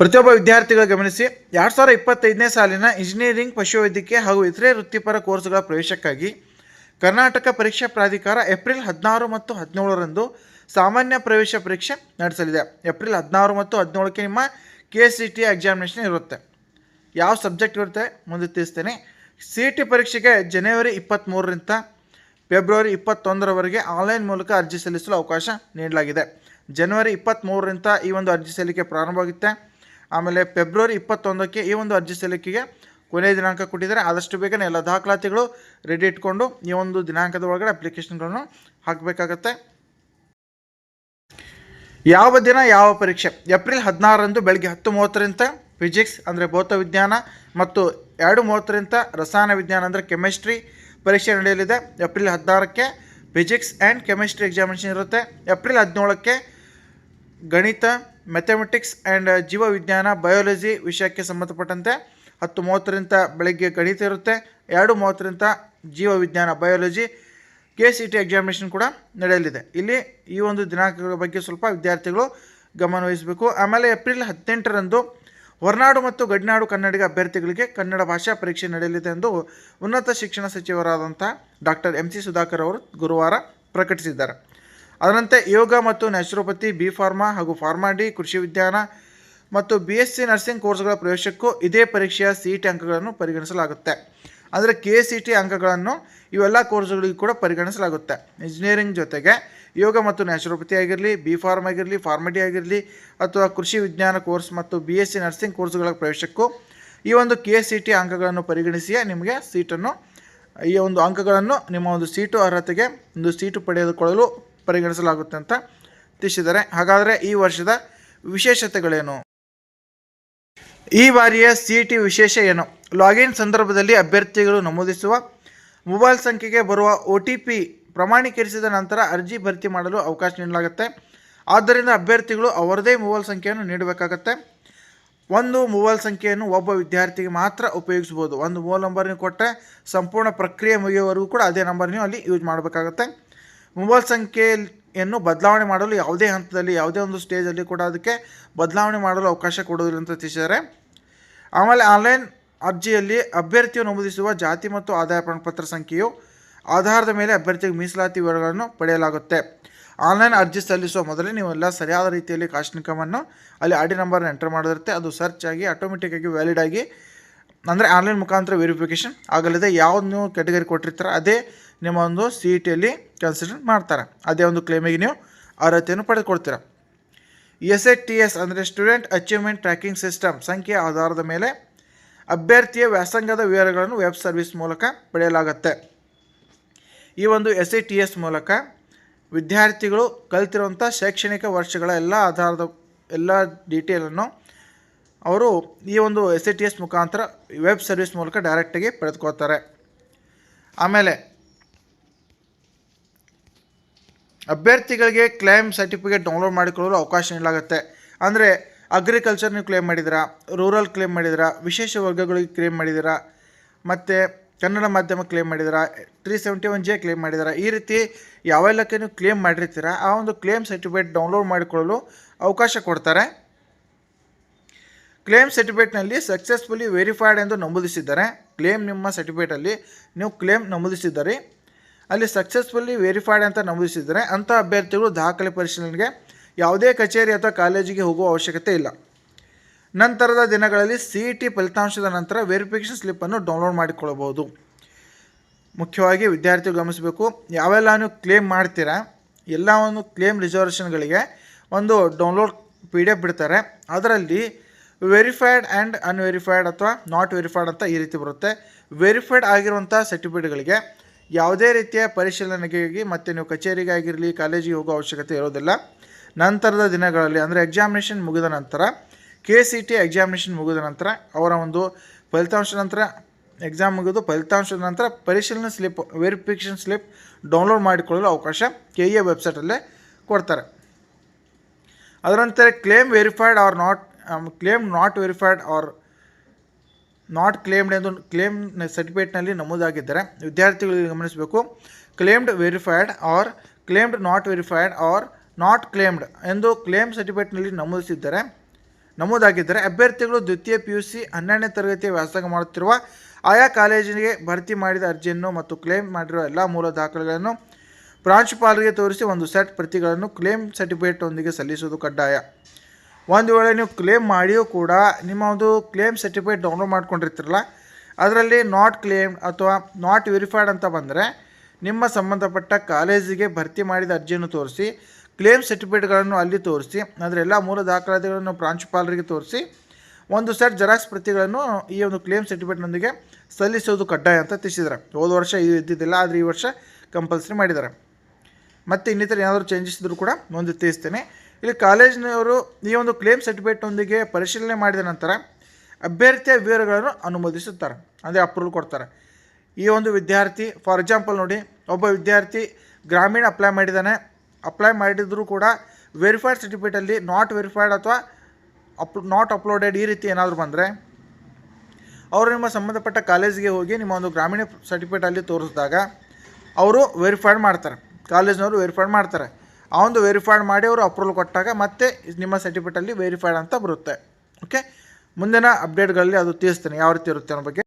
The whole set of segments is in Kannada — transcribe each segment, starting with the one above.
ಪ್ರತಿಯೊಬ್ಬ ವಿದ್ಯಾರ್ಥಿಗಳು ಗಮನಿಸಿ, ಎರಡು ಸಾವಿರದ ಇಪ್ಪತ್ತೈದನೇ ಸಾಲಿನ ಇಂಜಿನಿಯರಿಂಗ್, ಪಶುವೈದ್ಯಕೀಯ ಹಾಗೂ ಇತರೆ ವೃತ್ತಿಪರ ಕೋರ್ಸ್ಗಳ ಪ್ರವೇಶಕ್ಕಾಗಿ ಕರ್ನಾಟಕ ಪರೀಕ್ಷಾ ಪ್ರಾಧಿಕಾರ ಏಪ್ರಿಲ್ ಹದಿನಾರು ಮತ್ತು ಹದಿನೇಳರಂದು ಸಾಮಾನ್ಯ ಪ್ರವೇಶ ಪರೀಕ್ಷೆ ನಡೆಸಲಿದೆ. ಏಪ್ರಿಲ್ ಹದಿನಾರು ಮತ್ತು ಹದಿನೇಳಕ್ಕೆ ನಿಮ್ಮ ಕೆ ಸಿ ಟಿ ಎಕ್ಸಾಮಿನೇಷನ್ ಇರುತ್ತೆ. ಯಾವ ಸಬ್ಜೆಕ್ಟ್ ಇರುತ್ತೆ? ಮುಂದೆ ತಿಳಿಸ್ತೇನೆ. ಸಿ ಟಿ ಪರೀಕ್ಷೆಗೆ ಜನವರಿ ಇಪ್ಪತ್ತ್ಮೂರರಿಂದ ಫೆಬ್ರವರಿ ಇಪ್ಪತ್ತೊಂದರವರೆಗೆ ಆನ್ಲೈನ್ ಮೂಲಕ ಅರ್ಜಿ ಸಲ್ಲಿಸಲು ಅವಕಾಶ ನೀಡಲಾಗಿದೆ. ಜನವರಿ ಇಪ್ಪತ್ತ್ಮೂರರಿಂದ ಈ ಒಂದು ಅರ್ಜಿ ಸಲ್ಲಿಕೆ ಪ್ರಾರಂಭವಾಗುತ್ತೆ. ಆಮೇಲೆ ಫೆಬ್ರವರಿ ಇಪ್ಪತ್ತೊಂದಕ್ಕೆ ಈ ಒಂದು ಅರ್ಜಿ ಸಲ್ಲಿಕೆಗೆ ಕೊನೆಯ ದಿನಾಂಕ ಕೊಟ್ಟಿದ್ದಾರೆ. ಆದಷ್ಟು ಬೇಗನೆ ಎಲ್ಲ ದಾಖಲಾತಿಗಳು ರೆಡಿ ಇಟ್ಕೊಂಡು ಈ ಒಂದು ದಿನಾಂಕದ ಒಳಗಡೆ ಅಪ್ಲಿಕೇಶನ್ಗಳನ್ನು ಹಾಕಬೇಕಾಗತ್ತೆ. ಯಾವ ದಿನ ಯಾವ ಪರೀಕ್ಷೆ? ಏಪ್ರಿಲ್ ಹದಿನಾರರಂದು ಬೆಳಗ್ಗೆ ಹತ್ತು ಮೂವತ್ತರಿಂದ ಫಿಸಿಕ್ಸ್ ಅಂದರೆ ಭೌತ ವಿಜ್ಞಾನ ಮತ್ತು ಎರಡು ಮೂವತ್ತರಿಂದ ರಸಾಯನ ವಿಜ್ಞಾನ ಅಂದರೆ ಕೆಮಿಸ್ಟ್ರಿ ಪರೀಕ್ಷೆ ನಡೆಯಲಿದೆ. ಏಪ್ರಿಲ್ ಹದಿನಾರಕ್ಕೆ ಫಿಸಿಕ್ಸ್ ಆ್ಯಂಡ್ ಕೆಮಿಸ್ಟ್ರಿ ಎಕ್ಸಾಮಿನೇಷನ್ ಇರುತ್ತೆ. ಏಪ್ರಿಲ್ ಹದಿನೇಳಕ್ಕೆ ಗಣಿತ ಮ್ಯಾಥಮೆಟಿಕ್ಸ್ ಆ್ಯಂಡ್ ಜೀವವಿಜ್ಞಾನ, ಬಯಾಲಜಿ ವಿಷಯಕ್ಕೆ ಸಂಬಂಧಪಟ್ಟಂತೆ ಹತ್ತು ಮೂವತ್ತರಿಂದ ಬೆಳಗ್ಗೆ ಗಣಿತ ಇರುತ್ತೆ. ಎರಡು ಮೂವತ್ತರಿಂದ ಜೀವವಿಜ್ಞಾನ, biology K C T examination ಕೂಡ ನಡೆಯಲಿದೆ. ಇಲ್ಲಿ ಈ ಒಂದು ದಿನಾಂಕಗಳ ಬಗ್ಗೆ ಸ್ವಲ್ಪ ವಿದ್ಯಾರ್ಥಿಗಳು ಗಮನವಹಿಸಬೇಕು ಆಮೇಲೆ ಏಪ್ರಿಲ್ ಹದಿನೆಂಟರಂದು ಹೊರನಾಡು ಮತ್ತು ಗಡಿನಾಡು ಕನ್ನಡಿಗ ಅಭ್ಯರ್ಥಿಗಳಿಗೆ ಕನ್ನಡ ಭಾಷಾ ಪರೀಕ್ಷೆ ನಡೆಯಲಿದೆ ಎಂದು ಉನ್ನತ ಶಿಕ್ಷಣ ಸಚಿವರಾದಂಥ ಡಾಕ್ಟರ್ ಎಂ ಸಿ ಸುಧಾಕರ್ ಅವರು ಗುರುವಾರ ಪ್ರಕಟಿಸಿದ್ದಾರೆ. ಅದರಂತೆ ಯೋಗ ಮತ್ತು ನ್ಯಾಚುರೋಪತಿ, ಬಿ ಫಾರ್ಮಾ ಹಾಗೂ ಫಾರ್ಮಾ ಡಿ ಕೃಷಿ ವಿಜ್ಞಾನ ಮತ್ತು ಬಿ ಎಸ್ ಸಿ ನರ್ಸಿಂಗ್ ಕೋರ್ಸ್ಗಳ ಪ್ರವೇಶಕ್ಕೂ ಇದೇ ಪರೀಕ್ಷೆಯ ಸಿ ಟಿ ಅಂಕಗಳನ್ನು ಪರಿಗಣಿಸಲಾಗುತ್ತೆ. ಅಂದರೆ ಕೆ ಸಿ ಟಿ ಅಂಕಗಳನ್ನು ಇವೆಲ್ಲ ಕೋರ್ಸ್ಗಳಿಗೂ ಕೂಡ ಪರಿಗಣಿಸಲಾಗುತ್ತೆ. ಇಂಜಿನಿಯರಿಂಗ್ ಜೊತೆಗೆ ಯೋಗ ಮತ್ತು ನ್ಯಾಚುರೋಪತಿ ಆಗಿರಲಿ, ಬಿ ಫಾರ್ಮ್ ಆಗಿರಲಿ ಫಾರ್ಮಡಿ ಆಗಿರಲಿ ಅಥವಾ ಕೃಷಿ ವಿಜ್ಞಾನ ಕೋರ್ಸ್ ಮತ್ತು ಬಿ ಎಸ್ ಸಿ ನರ್ಸಿಂಗ್ ಕೋರ್ಸ್ಗಳ ಪ್ರವೇಶಕ್ಕೂ ಈ ಒಂದು ಕೆ ಸಿ ಟಿ ಅಂಕಗಳನ್ನು ಪರಿಗಣಿಸಿಯೇ ನಿಮಗೆ ಸೀಟನ್ನು ಈ ಒಂದು ಅಂಕಗಳನ್ನು ನಿಮ್ಮ ಒಂದು ಸೀಟು ಅರ್ಹತೆಗೆ ಒಂದು ಸೀಟು ಪಡೆದುಕೊಳ್ಳಲು ಪರಿಗಣಿಸಲಾಗುತ್ತೆ ಅಂತ ತಿಳಿಸಿದ್ದಾರೆ. ಹಾಗಾದರೆ ಈ ವರ್ಷದ ವಿಶೇಷತೆಗಳೇನು? ಈ ಬಾರಿಯ ಸಿ ಟಿ ವಿಶೇಷ ಏನು? ಲಾಗಿನ್ ಸಂದರ್ಭದಲ್ಲಿ ಅಭ್ಯರ್ಥಿಗಳು ನಮೂದಿಸುವ ಮೊಬೈಲ್ ಸಂಖ್ಯೆಗೆ ಬರುವ ಒ ಟಿ ಪಿ ಪ್ರಮಾಣೀಕರಿಸಿದ ನಂತರ ಅರ್ಜಿ ಭರ್ತಿ ಮಾಡಲು ಅವಕಾಶ ನೀಡಲಾಗುತ್ತೆ. ಆದ್ದರಿಂದ ಅಭ್ಯರ್ಥಿಗಳು ಅವರದೇ ಮೊಬೈಲ್ ಸಂಖ್ಯೆಯನ್ನು ನೀಡಬೇಕಾಗತ್ತೆ. ಒಂದು ಮೊಬೈಲ್ ಸಂಖ್ಯೆಯನ್ನು ಒಬ್ಬ ವಿದ್ಯಾರ್ಥಿಗೆ ಮಾತ್ರ ಉಪಯೋಗಿಸ್ಬೋದು ಒಂದು ಮೊಬೈಲ್ ನಂಬರ್ ಕೊಟ್ಟರೆ ಸಂಪೂರ್ಣ ಪ್ರಕ್ರಿಯೆ ಮುಗಿಯುವವರೆಗೂ ಕೂಡ ಅದೇ ನಂಬರ್ ನೀವು ಅಲ್ಲಿ ಯೂಸ್ ಮಾಡಬೇಕಾಗತ್ತೆ. ಮೊಬೈಲ್ ಸಂಖ್ಯೆಯನ್ನು ಬದಲಾವಣೆ ಮಾಡಲು ಯಾವುದೇ ಹಂತದಲ್ಲಿ, ಯಾವುದೇ ಒಂದು ಸ್ಟೇಜಲ್ಲಿ ಕೂಡ ಅದಕ್ಕೆ ಬದಲಾವಣೆ ಮಾಡಲು ಅವಕಾಶ ಕೊಡೋದಿಲ್ಲ ಅಂತ ತಿಳಿಸಿದ್ದಾರೆ. ಆಮೇಲೆ ಆನ್ಲೈನ್ ಅರ್ಜಿಯಲ್ಲಿ ಅಭ್ಯರ್ಥಿಯು ನಮೂದಿಸುವ ಜಾತಿ ಮತ್ತು ಆದಾಯ ಪ್ರಮಾಣಪತ್ರ ಸಂಖ್ಯೆಯು ಆಧಾರದ ಮೇಲೆ ಅಭ್ಯರ್ಥಿಗೆ ಮೀಸಲಾತಿ ವಿವರಗಳನ್ನು ಪಡೆಯಲಾಗುತ್ತೆ. ಆನ್ಲೈನ್ ಅರ್ಜಿ ಸಲ್ಲಿಸುವ ಮೊದಲೇ ನೀವೆಲ್ಲ ಸರಿಯಾದ ರೀತಿಯಲ್ಲಿ ಕಾಸ್ಟ್ ಅಲ್ಲಿ ಆಡಿ ನಂಬರ್ನ ಎಂಟರ್ ಮಾಡೋದಿರುತ್ತೆ ಅದು ಸರ್ಚ್ ಆಗಿ ಆಟೋಮೆಟಿಕ್ಕಾಗಿ ವ್ಯಾಲಿಡ್ ಆಗಿ ಅಂದರೆ ಆನ್ಲೈನ್ ಮುಖಾಂತರ ವೆರಿಫಿಕೇಷನ್ ಆಗಲಿದೆ. ಯಾವ್ದು ನೀವು ಕೆಟಗರಿ ಕೊಟ್ಟಿರ್ತಾರೆ, ಅದೇ ನಿಮ್ಮ ಒಂದು ಸಿ ಇ ಟಿಯಲ್ಲಿ ಕನ್ಸಿಡರ್ ಮಾಡ್ತಾರೆ. ಅದೇ ಒಂದು ಕ್ಲೇಮಿಗೆ ನೀವು ಅರ್ಹತೆಯನ್ನು ಪಡೆದುಕೊಳ್ತೀರ. ಎಸ್ ಎ ಟಿ ಎಸ್ ಅಂದರೆ ಸ್ಟೂಡೆಂಟ್ ಅಚೀವ್ಮೆಂಟ್ ಟ್ರ್ಯಾಕಿಂಗ್ ಸಿಸ್ಟಮ್ ಸಂಖ್ಯೆ ಆಧಾರದ ಮೇಲೆ ಅಭ್ಯರ್ಥಿಯ ವ್ಯಾಸಂಗದ ವಿವರಗಳನ್ನು ವೆಬ್ ಸರ್ವಿಸ್ ಮೂಲಕ ಪಡೆಯಲಾಗುತ್ತೆ. ಈ ಒಂದು ಎಸ್ ಎ ಟಿ ಎಸ್ ಮೂಲಕ ವಿದ್ಯಾರ್ಥಿಗಳು ಕಲಿತಿರುವಂಥ ಶೈಕ್ಷಣಿಕ ವರ್ಷಗಳ ಎಲ್ಲ ಆಧಾರದ, ಎಲ್ಲ ಡೀಟೇಲನ್ನು ಅವರು ಈ ಒಂದು ಎಸ್ ಎ ಟಿ ಎಸ್ ಮುಖಾಂತರ ವೆಬ್ ಸರ್ವಿಸ್ ಮೂಲಕ ಡೈರೆಕ್ಟಾಗಿ ಪಡೆದುಕೊಳ್ತಾರೆ. ಆಮೇಲೆ ಅಭ್ಯರ್ಥಿಗಳಿಗೆ ಕ್ಲೈಮ್ ಸರ್ಟಿಫಿಕೇಟ್ ಡೌನ್ಲೋಡ್ ಮಾಡಿಕೊಳ್ಳಲು ಅವಕಾಶ ನೀಡಲಾಗುತ್ತೆ. ಅಂದರೆ ಅಗ್ರಿಕಲ್ಚರ್ ನೀವು ಕ್ಲೇಮ್ ಮಾಡಿದ್ದೀರಾ ರೂರಲ್ ಕ್ಲೇಮ್ ಮಾಡಿದಿರಾ ವಿಶೇಷ ವರ್ಗಗಳಿಗೆ ಕ್ಲೇಮ್ ಮಾಡಿದಿರಾ ಮತ್ತು ಕನ್ನಡ ಮಾಧ್ಯಮ ಕ್ಲೇಮ್ ಮಾಡಿದ್ದೀರಾ three seventy one J claim ಮಾಡಿದ್ದೀರಾ, ಈ ರೀತಿ ಯಾವೆಲ್ಲಕ್ಕೆ ನೀವು ಕ್ಲೇಮ್ ಮಾಡಿರ್ತೀರಾ, ಆ ಒಂದು ಕ್ಲೇಮ್ ಸರ್ಟಿಫಿಕೇಟ್ ಡೌನ್ಲೋಡ್ ಮಾಡಿಕೊಳ್ಳಲು ಅವಕಾಶ ಕೊಡ್ತಾರೆ. ಕ್ಲೇಮ್ ಸರ್ಟಿಫಿಕೇಟ್ನಲ್ಲಿ ಸಕ್ಸಸ್ಫುಲಿ ವೆರಿಫೈಡ್ ಎಂದು ನಮೂದಿಸಿದ್ದಾರೆ. ಕ್ಲೇಮ್ ನಿಮ್ಮ ಸರ್ಟಿಫಿಕೇಟಲ್ಲಿ ನೀವು ಕ್ಲೇಮ್ ನಮೂದಿಸಿದ್ದಾರೆ. ಅಲ್ಲಿ ಸಕ್ಸಸ್ಫುಲ್ಲಿ ವೆರಿಫೈಡ್ ಅಂತ ನಮೂದಿಸಿದ್ದಾರೆ. ಅಂಥ ಅಭ್ಯರ್ಥಿಗಳು ದಾಖಲೆ ಪರಿಶೀಲನೆಗೆ ಯಾವುದೇ ಕಚೇರಿ ಅಥವಾ ಕಾಲೇಜಿಗೆ ಹೋಗುವ ಅವಶ್ಯಕತೆ ಇಲ್ಲ. ನಂತರದ ದಿನಗಳಲ್ಲಿ ಸಿ ಇ ಟಿ ಫಲಿತಾಂಶದ ನಂತರ ವೆರಿಫಿಕೇಷನ್ ಸ್ಲಿಪ್ಪನ್ನು ಡೌನ್ಲೋಡ್ ಮಾಡಿಕೊಳ್ಳಬಹುದು. ಮುಖ್ಯವಾಗಿ ವಿದ್ಯಾರ್ಥಿಗಳು ಗಮನಿಸಬೇಕು, ಯಾವೆಲ್ಲ ನೀವು ಕ್ಲೇಮ್ ಮಾಡ್ತೀರಾ ಎಲ್ಲ ಒಂದು ಕ್ಲೇಮ್ ರಿಸರ್ವೇಷನ್ಗಳಿಗೆ ಒಂದು ಡೌನ್ಲೋಡ್ ಪಿ ಡಿ ಎಫ್ ಬಿಡ್ತಾರೆ. ಅದರಲ್ಲಿ ವೆರಿಫೈಡ್ ಆ್ಯಂಡ್ ಅನ್ವೆರಿಫೈಡ್ ಅಥವಾ ನಾಟ್ ವೆರಿಫೈಡ್ ಅಂತ ಈ ರೀತಿ ಬರುತ್ತೆ. ವೆರಿಫೈಡ್ ಆಗಿರುವಂಥ ಸರ್ಟಿಫಿಕೇಟ್ಗಳಿಗೆ ಯಾವುದೇ ರೀತಿಯ ಪರಿಶೀಲನೆಗಾಗಿ ಮತ್ತು ನೀವು ಕಚೇರಿಗೆ ಆಗಿರಲಿ, ಕಾಲೇಜಿಗೆ ಹೋಗೋ ಅವಶ್ಯಕತೆ ಇರೋದಿಲ್ಲ. ನಂತರದ ದಿನಗಳಲ್ಲಿ ಅಂದರೆ ಎಕ್ಸಾಮಿನೇಷನ್ ಮುಗಿದ ನಂತರ ಕೆ ಸಿ ಟಿ ಎಕ್ಸಾಮಿನೇಷನ್ ಮುಗಿದ ನಂತರ, ಅವರ ಒಂದು ಫಲಿತಾಂಶದ ನಂತರ ಎಕ್ಸಾಮ್ ಮುಗಿದು ಫಲಿತಾಂಶದ ನಂತರ ಪರಿಶೀಲನೆ ಸ್ಲಿಪ್ ವೆರಿಫಿಕೇಷನ್ ಸ್ಲಿಪ್ ಡೌನ್ಲೋಡ್ ಮಾಡಿಕೊಳ್ಳಲು ಅವಕಾಶ ಕೆ ಎ ವೆಬ್ಸೈಟಲ್ಲೇ ಕೊಡ್ತಾರೆ. ಅದರಂತೆ claim verified or not claim not verified or not claimed ಎಂದು ಕ್ಲೇಮ್ ಸರ್ಟಿಫಿಕೇಟ್ನಲ್ಲಿ ನಮೂದಾಗಿದ್ದರೆ ವಿದ್ಯಾರ್ಥಿಗಳಿಗೆ ಗಮನಿಸಬೇಕು. Claimed verified or claimed not verified or not claimed ಎಂದು ಕ್ಲೇಮ್ ಸರ್ಟಿಫಿಕೇಟ್ನಲ್ಲಿ ನಮೂದಿಸಿದ್ದರೆ, ನಮೂದಾಗಿದ್ದರೆ ಅಭ್ಯರ್ಥಿಗಳು ದ್ವಿತೀಯ ಪಿ ಯು ಸಿ ಹನ್ನೆರಡನೇ ತರಗತಿಯ ವ್ಯಾಸಂಗ ಮಾಡುತ್ತಿರುವ, ಆಯಾ ಕಾಲೇಜಿಗೆ ಭರ್ತಿ ಮಾಡಿದ ಅರ್ಜಿಯನ್ನು ಮತ್ತು ಕ್ಲೇಮ್ ಮಾಡಿರುವ ಎಲ್ಲ ಮೂಲ ದಾಖಲೆಗಳನ್ನು ಪ್ರಾಂಶುಪಾಲರಿಗೆ ತೋರಿಸಿ ಒಂದು ಸೆಟ್ ಪ್ರತಿಗಳನ್ನು ಕ್ಲೇಮ್ ಸರ್ಟಿಫಿಕೇಟ್ ಒಂದಿಗೆ ಸಲ್ಲಿಸುವುದು ಕಡ್ಡಾಯ. ಒಂದು ವೇಳೆ ನೀವು ಕ್ಲೇಮ್ ಮಾಡಿಯೂ ಕೂಡ ನಿಮ್ಮ ಒಂದು ಕ್ಲೇಮ್ ಸರ್ಟಿಫಿಕೇಟ್ ಡೌನ್ಲೋಡ್ ಮಾಡ್ಕೊಂಡಿರ್ತೀರಲ್ಲ, ಅದರಲ್ಲಿ ನಾಟ್ ಕ್ಲೇಮ್ ಅಥವಾ ನಾಟ್ ವೆರಿಫೈಡ್ ಅಂತ ಬಂದರೆ ನಿಮ್ಮ ಸಂಬಂಧಪಟ್ಟ ಕಾಲೇಜಿಗೆ ಭರ್ತಿ ಮಾಡಿದ ಅರ್ಜಿಯನ್ನು ತೋರಿಸಿ ಕ್ಲೇಮ್ ಸರ್ಟಿಫಿಕೇಟ್ಗಳನ್ನು ಅಲ್ಲಿ ತೋರಿಸಿ ಅದರ ಎಲ್ಲ ಮೂಲ ದಾಖಲಾತಿಗಳನ್ನು ಪ್ರಾಂಶುಪಾಲರಿಗೆ ತೋರಿಸಿ, ಒಂದು ಸೆಟ್ ಜೆರಾಕ್ಸ್ ಪ್ರತಿಗಳನ್ನು ಈ ಒಂದು ಕ್ಲೇಮ್ ಸರ್ಟಿಫಿಕೇಟ್ನೊಂದಿಗೆ ಸಲ್ಲಿಸೋದು ಕಡ್ಡಾಯ ಅಂತ ತಿಳಿಸಿದ್ದಾರೆ. ಹೋದ ವರ್ಷ ಇದು ಇದ್ದಿದ್ದಿಲ್ಲ, ಆದರೆ ಈ ವರ್ಷ ಕಂಪಲ್ಸರಿ ಮಾಡಿದ್ದಾರೆ. ಮತ್ತು ಇನ್ನಿತರ ಏನಾದರೂ ಚೇಂಜಸ್ ಇದ್ದರೂ ಕೂಡ ಒಂದು ತಿಳಿಸ್ತೇನೆ. ಇಲ್ಲಿ ಕಾಲೇಜಿನವರು ಈ ಒಂದು ಕ್ಲೇಮ್ ಸರ್ಟಿಫಿಕೇಟ್ನೊಂದಿಗೆ ಪರಿಶೀಲನೆ ಮಾಡಿದ ನಂತರ ಅಭ್ಯರ್ಥಿಯ ವಿವರಗಳನ್ನು ಅನುಮೋದಿಸುತ್ತಾರೆ, ಅಂದರೆ ಅಪ್ರೂವಲ್ ಕೊಡ್ತಾರೆ. ಈ ಒಂದು ವಿದ್ಯಾರ್ಥಿ ಫಾರ್ ಎಕ್ಸಾಂಪಲ್ ನೋಡಿ, ಒಬ್ಬ ವಿದ್ಯಾರ್ಥಿ ಗ್ರಾಮೀಣ ಅಪ್ಲೈ ಮಾಡಿದ್ದಾನೆ. ಅಪ್ಲೈ ಮಾಡಿದರೂ ಕೂಡ ವೆರಿಫೈಡ್ ಸರ್ಟಿಫಿಕೇಟಲ್ಲಿ ನಾಟ್ ವೆರಿಫೈಡ್ ಅಥವಾ ಅಪ್ ನಾಟ್ ಅಪ್ಲೋಡೆಡ್ ಈ ರೀತಿ ಏನಾದರೂ ಬಂದರೆ, ಅವರು ನಿಮ್ಮ ಸಂಬಂಧಪಟ್ಟ ಕಾಲೇಜಿಗೆ ಹೋಗಿ ನಿಮ್ಮ ಒಂದು ಗ್ರಾಮೀಣ ಸರ್ಟಿಫಿಕೇಟಲ್ಲಿ ತೋರಿಸಿದಾಗ, ಅವರು ವೆರಿಫೈಡ್ ಮಾಡ್ತಾರೆ. ಕಾಲೇಜ್ನವರು ವೆರಿಫೈಡ್ ಮಾಡ್ತಾರೆ. ಒಂದು ವೆರಿಫೈಡ್ ಮಾಡಿ ಅವರು ಅಪ್ರೂವಲ್ ಕೊಟ್ಟಾಗ ಮತ್ತೆ ನಿಮ್ಮ ಸರ್ಟಿಫಿಕೇಟಲ್ಲಿ ವೆರಿಫೈಡ್ ಅಂತ ಬರುತ್ತೆ. ಓಕೆ ಮುಂದಿನ ಅಪ್ಡೇಟ್ಗಳಲ್ಲಿ ಅದು ತಿಳಿಸ್ತೇನೆ, ಯಾವ ರೀತಿ ಇರುತ್ತೆ ಅನ್ನೋ ಬಗ್ಗೆ.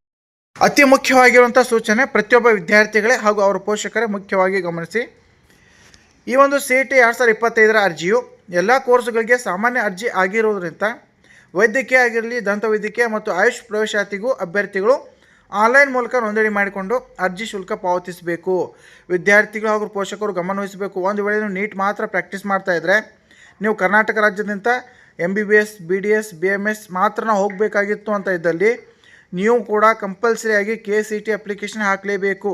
ಅತಿ ಮುಖ್ಯವಾಗಿರುವಂಥ ಸೂಚನೆ, ಪ್ರತಿಯೊಬ್ಬ ವಿದ್ಯಾರ್ಥಿಗಳೇ ಹಾಗೂ ಅವರ ಪೋಷಕರೇ ಮುಖ್ಯವಾಗಿ ಗಮನಿಸಿ. ಈ ಒಂದು ಸಿ ಟಿ ಎರಡು ಸಾವಿರದ ಇಪ್ಪತ್ತೈದರ ಅರ್ಜಿಯು ಎಲ್ಲ ಕೋರ್ಸ್ಗಳಿಗೆ ಸಾಮಾನ್ಯ ಅರ್ಜಿ ಆಗಿರುವುದರಿಂದ ವೈದ್ಯಕೀಯ ಆಗಿರಲಿ ದಂತ ವೈದ್ಯಕೀಯ ಮತ್ತು ಆಯುಷ್ ಪ್ರವೇಶಾತಿಗೂ ಅಭ್ಯರ್ಥಿಗಳು ಆನ್ಲೈನ್ ಮೂಲಕ ನೋಂದಣಿ ಮಾಡಿಕೊಂಡು ಅರ್ಜಿ ಶುಲ್ಕ ಪಾವತಿಸಬೇಕು. ವಿದ್ಯಾರ್ಥಿಗಳು ಹಾಗೂ ಪೋಷಕರು ಗಮನವಹಿಸಬೇಕು ಒಂದು ವೇಳೆ ನೀವು ನೀಟ್ ಮಾತ್ರ ಪ್ರಾಕ್ಟೀಸ್ ಮಾಡ್ತಾ ಇದ್ದರೆ ನೀವು ಕರ್ನಾಟಕ ರಾಜ್ಯದಿಂದ M B B S B D S B M S ಮಾತ್ರ ನಾವು ಹೋಗಬೇಕಾಗಿತ್ತು ಅಂತ ಇದ್ದಲ್ಲಿ ನೀವು ಕೂಡ ಕಂಪಲ್ಸರಿಯಾಗಿ ಕೆ ಸಿ ಟಿ ಅಪ್ಲಿಕೇಶನ್ ಹಾಕಲೇಬೇಕು.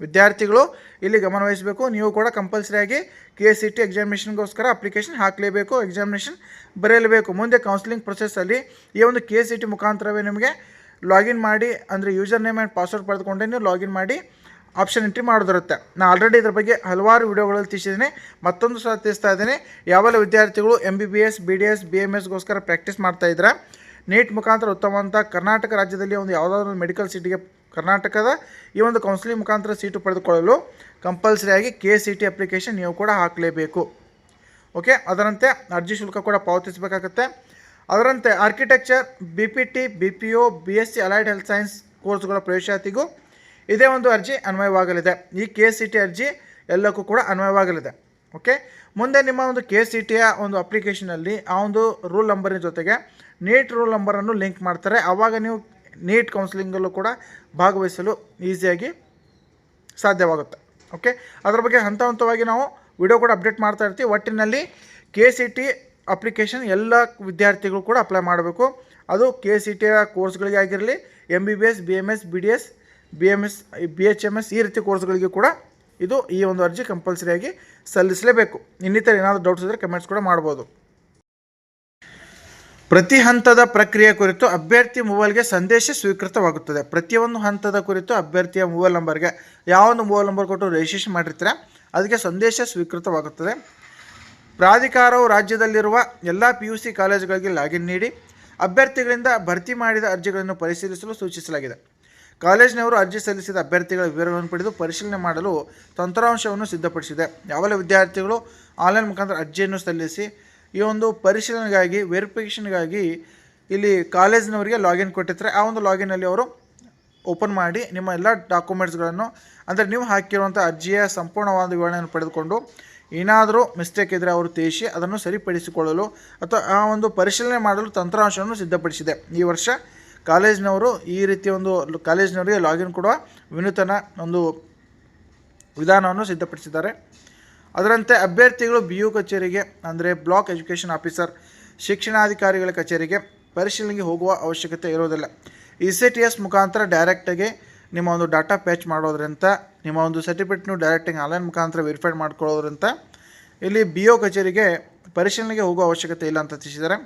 ವಿದ್ಯಾರ್ಥಿಗಳು ಇಲ್ಲಿ ಗಮನವಹಿಸಬೇಕು ನೀವು ಕೂಡ ಕಂಪಲ್ಸರಿಯಾಗಿ ಕೆ ಸಿ ಟಿ ಎಕ್ಸಾಮಿನೇಷನ್ಗೋಸ್ಕರ ಅಪ್ಲಿಕೇಶನ್ ಹಾಕಲೇಬೇಕು. ಎಕ್ಸಾಮಿನೇಷನ್ ಬರೆಯಲೇಬೇಕು. ಮುಂದೆ ಕೌನ್ಸಿಲಿಂಗ್ ಪ್ರೊಸೆಸ್ಸಲ್ಲಿ ಈ ಒಂದು ಕೆ ಸಿ ಟಿ ಮುಖಾಂತರವೇ ನಿಮಗೆ ಲಾಗಿನ್ ಮಾಡಿ, ಅಂದರೆ ಯೂಸರ್ ನೇಮ್ ಆ್ಯಂಡ್ ಪಾಸ್ವರ್ಡ್ ಪಡೆದುಕೊಂಡೇ ನೀವು ಲಾಗಿನ್ ಮಾಡಿ ಆಪ್ಷನ್ ಎಂಟ್ರಿ ಮಾಡೋದಿರುತ್ತೆ. ನಾನು ಆಲ್ರೆಡಿ ಇದ್ರ ಬಗ್ಗೆ ಹಲವಾರು ವಿಡಿಯೋಗಳಲ್ಲಿ ತಿಳಿಸಿದ್ದೀನಿ. ಮತ್ತೊಂದು ಸಹ ತಿಳಿಸ್ತಾ ಇದ್ದೀನಿ. ಯಾವೆಲ್ಲ ವಿದ್ಯಾರ್ಥಿಗಳು M B B S B D S B M ಎಸ್ಗೋಸ್ಕರ practice ಮಾಡ್ತಾ ಇದ್ರೆ ನೀಟ್ ಮುಖಾಂತರ ಉತ್ತಮವಂತ ಕರ್ನಾಟಕ ರಾಜ್ಯದಲ್ಲಿ ಒಂದು ಯಾವುದಾದ್ರೂ ಒಂದು ಮೆಡಿಕಲ್ ಸೀಟಿಗೆ ಕರ್ನಾಟಕದ ಈ ಒಂದು ಕೌನ್ಸಿಲಿಂಗ್ ಮುಖಾಂತರ ಸೀಟು ಪಡೆದುಕೊಳ್ಳಲು ಕಂಪಲ್ಸರಿಯಾಗಿ ಕೆ ಸಿ ಟಿ ಅಪ್ಲಿಕೇಶನ್ ನೀವು ಕೂಡ ಹಾಕಲೇಬೇಕು. ಓಕೆ ಅದರಂತೆ ಅರ್ಜಿ ಶುಲ್ಕ ಕೂಡ ಪಾವತಿಸಬೇಕಾಗತ್ತೆ. ಅದರಂತೆ architecture B P T B P O B S C allied health science ಕೋರ್ಸ್ಗಳ ಪ್ರವೇಶಾತಿಗೂ ಇದೇ ಒಂದು ಅರ್ಜಿ ಅನ್ವಯವಾಗಲಿದೆ. ಈ ಕೆ ಸಿ ಟಿ ಅರ್ಜಿ ಎಲ್ಲಕ್ಕೂ ಕೂಡ ಅನ್ವಯವಾಗಲಿದೆ. ಓಕೆ ಮುಂದೆ ನಿಮ್ಮ ಒಂದು ಕೆ ಸಿ ಟಿಯ ಒಂದು ಅಪ್ಲಿಕೇಶನಲ್ಲಿ ಆ ಒಂದು ರೂಲ್ ನಂಬರಿನ ಜೊತೆಗೆ ನೀಟ್ ರೂಲ್ ನಂಬರನ್ನು ಲಿಂಕ್ ಮಾಡ್ತಾರೆ. ಆವಾಗ ನೀವು ನೀಟ್ ಕೌನ್ಸಿಲಿಂಗಲ್ಲೂ ಕೂಡ ಭಾಗವಹಿಸಲು ಈಸಿಯಾಗಿ ಸಾಧ್ಯವಾಗುತ್ತೆ. ಓಕೆ ಅದರ ಬಗ್ಗೆ ಹಂತ ಹಂತವಾಗಿ ನಾವು ವಿಡಿಯೋ ಕೂಡ ಅಪ್ಡೇಟ್ ಮಾಡ್ತಾ ಇರ್ತೀವಿ. ಒಟ್ಟಿನಲ್ಲಿ ಕೆ ಸಿ ಟಿ ಅಪ್ಲಿಕೇಶನ್ ಎಲ್ಲ ವಿದ್ಯಾರ್ಥಿಗಳು ಕೂಡ ಅಪ್ಲೈ ಮಾಡಬೇಕು. ಅದು ಕೆ ಸಿ ಟಿ ಕೋರ್ಸ್ಗಳಿಗೆ ಆಗಿರಲಿ M B B S B M S B D S B M S B H M S ಈ ರೀತಿ ಕೋರ್ಸ್ಗಳಿಗೆ ಕೂಡ ಇದು ಈ ಒಂದು ಅರ್ಜಿ ಕಂಪಲ್ಸರಿಯಾಗಿ ಸಲ್ಲಿಸಲೇಬೇಕು. ಇನ್ನಿತರ ಏನಾದರೂ ಡೌಟ್ಸ್ ಇದ್ದರೆ ಕಮೆಂಟ್ಸ್ ಕೂಡ ಮಾಡ್ಬೋದು. ಪ್ರತಿ ಹಂತದ ಪ್ರಕ್ರಿಯೆ ಕುರಿತು ಅಭ್ಯರ್ಥಿ ಮೊಬೈಲ್ಗೆ ಸಂದೇಶ ಸ್ವೀಕೃತವಾಗುತ್ತದೆ. ಪ್ರತಿಯೊಂದು ಹಂತದ ಕುರಿತು ಅಭ್ಯರ್ಥಿಯ ಮೊಬೈಲ್ ನಂಬರ್ಗೆ ಯಾವೊಂದು ಮೊಬೈಲ್ ನಂಬರ್ ಕೊಟ್ಟು ರಿಜಿಸ್ಟ್ರೇಷನ್ ಮಾಡಿರ್ತೀರ, ಅದಕ್ಕೆ ಸಂದೇಶ ಸ್ವೀಕೃತವಾಗುತ್ತದೆ. ಪ್ರಾಧಿಕಾರವು ರಾಜ್ಯದಲ್ಲಿರುವ ಎಲ್ಲ ಪಿ ಯು ಸಿ ಕಾಲೇಜುಗಳಿಗೆ ಲಾಗಿನ್ ನೀಡಿ ಅಭ್ಯರ್ಥಿಗಳಿಂದ ಭರ್ತಿ ಮಾಡಿದ ಅರ್ಜಿಗಳನ್ನು ಪರಿಶೀಲಿಸಲು ಸೂಚಿಸಲಾಗಿದೆ. ಕಾಲೇಜಿನವರು ಅರ್ಜಿ ಸಲ್ಲಿಸಿದ ಅಭ್ಯರ್ಥಿಗಳ ವಿವರಗಳನ್ನು ಪಡೆದು ಪರಿಶೀಲನೆ ಮಾಡಲು ತಂತ್ರಾಂಶವನ್ನು ಸಿದ್ಧಪಡಿಸಿದೆ. ಯಾವೆಲ್ಲ ವಿದ್ಯಾರ್ಥಿಗಳು ಆನ್ಲೈನ್ ಮುಖಾಂತರ ಅರ್ಜಿಯನ್ನು ಸಲ್ಲಿಸಿ ಈ ಒಂದು ಪರಿಶೀಲನೆಗಾಗಿ, ವೆರಿಫಿಕೇಷನ್ಗಾಗಿ ಇಲ್ಲಿ ಕಾಲೇಜಿನವರಿಗೆ ಲಾಗಿನ್ ಕೊಟ್ಟಿದ್ದರೆ ಆ ಒಂದು ಲಾಗಿನಲ್ಲಿ ಅವರು ಓಪನ್ ಮಾಡಿ ನಿಮ್ಮ ಎಲ್ಲ ಡಾಕ್ಯುಮೆಂಟ್ಸ್ಗಳನ್ನು, ಅಂದರೆ ನೀವು ಹಾಕಿರುವಂಥ ಅರ್ಜಿಯ ಸಂಪೂರ್ಣವಾದ ವಿವರಣೆಯನ್ನು ಪಡೆದುಕೊಂಡು ಏನಾದರೂ ಮಿಸ್ಟೇಕ್ ಇದ್ದರೆ ಅವರು ತಿಳಿಸಿ ಅದನ್ನು ಸರಿಪಡಿಸಿಕೊಳ್ಳಲು ಅಥವಾ ಆ ಒಂದು ಪರಿಶೀಲನೆ ಮಾಡಲು ತಂತ್ರಾಂಶವನ್ನು ಸಿದ್ಧಪಡಿಸಿದೆ. ಈ ವರ್ಷ ಕಾಲೇಜಿನವರು ಈ ರೀತಿಯ ಒಂದು ಕಾಲೇಜಿನವರಿಗೆ ಲಾಗಿನ್ ಕೊಡುವ ವಿನೂತನ ಒಂದು ವಿಧಾನವನ್ನು ಸಿದ್ಧಪಡಿಸಿದ್ದಾರೆ. ಅದರಂತೆ ಅಭ್ಯರ್ಥಿಗಳು ಬಿ ಯು ಕಚೇರಿಗೆ, ಅಂದರೆ ಬ್ಲಾಕ್ ಎಜುಕೇಷನ್ ಆಫೀಸರ್, ಶಿಕ್ಷಣಾಧಿಕಾರಿಗಳ ಕಚೇರಿಗೆ ಪರಿಶೀಲನೆಗೆ ಹೋಗುವ ಅವಶ್ಯಕತೆ ಇರೋದಿಲ್ಲ ಇ ಸಿ ಟಿ ಎಸ್ ಮುಖಾಂತರ ಡೈರೆಕ್ಟಾಗಿ ನಿಮ್ಮ ಒಂದು ಡಾಟಾ ಪ್ಯಾಚ್ ಮಾಡೋದ್ರಿಂದ, ನಿಮ್ಮ ಒಂದು ಸರ್ಟಿಫಿಕೇಟ್ನು ಡೈರೆಕ್ಟಾಗಿ ಆನ್ಲೈನ್ ಮುಖಾಂತರ ವೆರಿಫೈ ಮಾಡ್ಕೊಳ್ಳೋದ್ರಿಂದ, ಇಲ್ಲಿ ಬಿ ಒ ಕಚೇರಿಗೆ ಪರಿಶೀಲನೆಗೆ ಹೋಗುವ ಅವಶ್ಯಕತೆ ಇಲ್ಲ ಅಂತ ತಿಳಿಸಿದ್ದಾರೆ.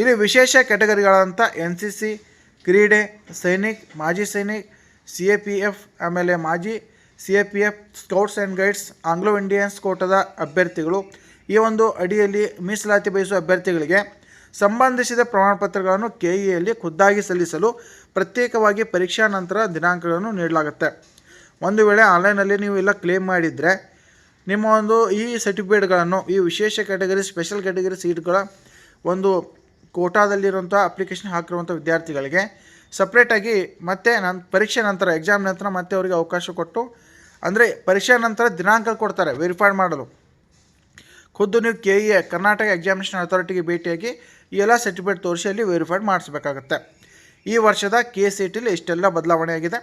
ಇಲ್ಲಿ ವಿಶೇಷ ಕ್ಯಾಟಗರಿಗಳಂಥ ಎನ್ ಸಿ ಸಿ ಕ್ರೀಡೆ, ಸೈನಿಕ್, ಮಾಜಿ ಸೈನಿಕ್ ಸಿ ಎ ಪಿ ಎಫ್ ಆಮೇಲೆ ಮಾಜಿ C A P F scouts and guides Anglo Indians ಕೋಟದ ಅಭ್ಯರ್ಥಿಗಳು. ಈ ಒಂದು ಅಡಿಯಲ್ಲಿ ಮೀಸಲಾತಿ ಬಯಸುವ ಅಭ್ಯರ್ಥಿಗಳಿಗೆ ಸಂಬಂಧಿಸಿದ ಪ್ರಮಾಣಪತ್ರಗಳನ್ನು ಕೆ ಇಯಲ್ಲಿ ಖುದ್ದಾಗಿ ಸಲ್ಲಿಸಲು ಪ್ರತ್ಯೇಕವಾಗಿ ಪರೀಕ್ಷಾ ನಂತರ ದಿನಾಂಕಗಳನ್ನು ನೀಡಲಾಗುತ್ತೆ. ಒಂದು ವೇಳೆ ಆನ್ಲೈನಲ್ಲಿ ನೀವು ಎಲ್ಲ ಕ್ಲೇಮ್ ಮಾಡಿದರೆ ನಿಮ್ಮ ಒಂದು ಈ ಸರ್ಟಿಫಿಕೇಟ್ಗಳನ್ನು, ಈ ವಿಶೇಷ ಕ್ಯಾಟಗರಿ, ಸ್ಪೆಷಲ್ ಕ್ಯಾಟಗರಿ ಸೀಟ್ಗಳ ಒಂದು ಕೋಟಾದಲ್ಲಿರುವಂಥ ಅಪ್ಲಿಕೇಶನ್ ಹಾಕಿರುವಂಥ ವಿದ್ಯಾರ್ಥಿಗಳಿಗೆ ಸಪ್ರೇಟಾಗಿ ಮತ್ತೆ ನನ್ನ ಪರೀಕ್ಷೆ ನಂತರ, ಎಕ್ಸಾಮ್ ನಂತರ ಮತ್ತೆ ಅವರಿಗೆ ಅವಕಾಶ ಕೊಟ್ಟು, ಅಂದರೆ ಪರೀಕ್ಷೆ ನಂತರ ದಿನಾಂಕ ಕೊಡ್ತಾರೆ, ವೆರಿಫೈ ಮಾಡಲು. ಖುದ್ದು ನೀವು ಕೆ ಇ ಕರ್ನಾಟಕ ಎಕ್ಸಾಮಿನೇಷನ್ ಅಥಾರಿಟಿಗೆ ಭೇಟಿಯಾಗಿ ಈ ಎಲ್ಲ ಸರ್ಟಿಫಿಕೇಟ್ ತೋರಿಸಿ ಅಲ್ಲಿ ವೆರಿಫೈಡ್ ಮಾಡಿಸ್ಬೇಕಾಗತ್ತೆ. ಈ ವರ್ಷದ ಕೆ ಸಿ ಟಿಲಿ ಇಷ್ಟೆಲ್ಲ ಬದಲಾವಣೆಯಾಗಿದೆ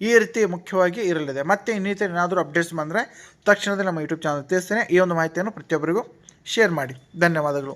ಈ ರೀತಿ ಮುಖ್ಯವಾಗಿ ಇರಲಿದೆ. ಮತ್ತೆ ಇನ್ನಿತರ ಏನಾದರೂ ಅಪ್ಡೇಟ್ಸ್ ಬಂದರೆ ತಕ್ಷಣದಲ್ಲಿ ನಮ್ಮ ಯೂಟ್ಯೂಬ್ ಚಾನಲ್ ತಿಳಿಸ್ತೇನೆ. ಈ ಒಂದು ಮಾಹಿತಿಯನ್ನು ಪ್ರತಿಯೊಬ್ಬರಿಗೂ ಶೇರ್ ಮಾಡಿ. ಧನ್ಯವಾದಗಳು.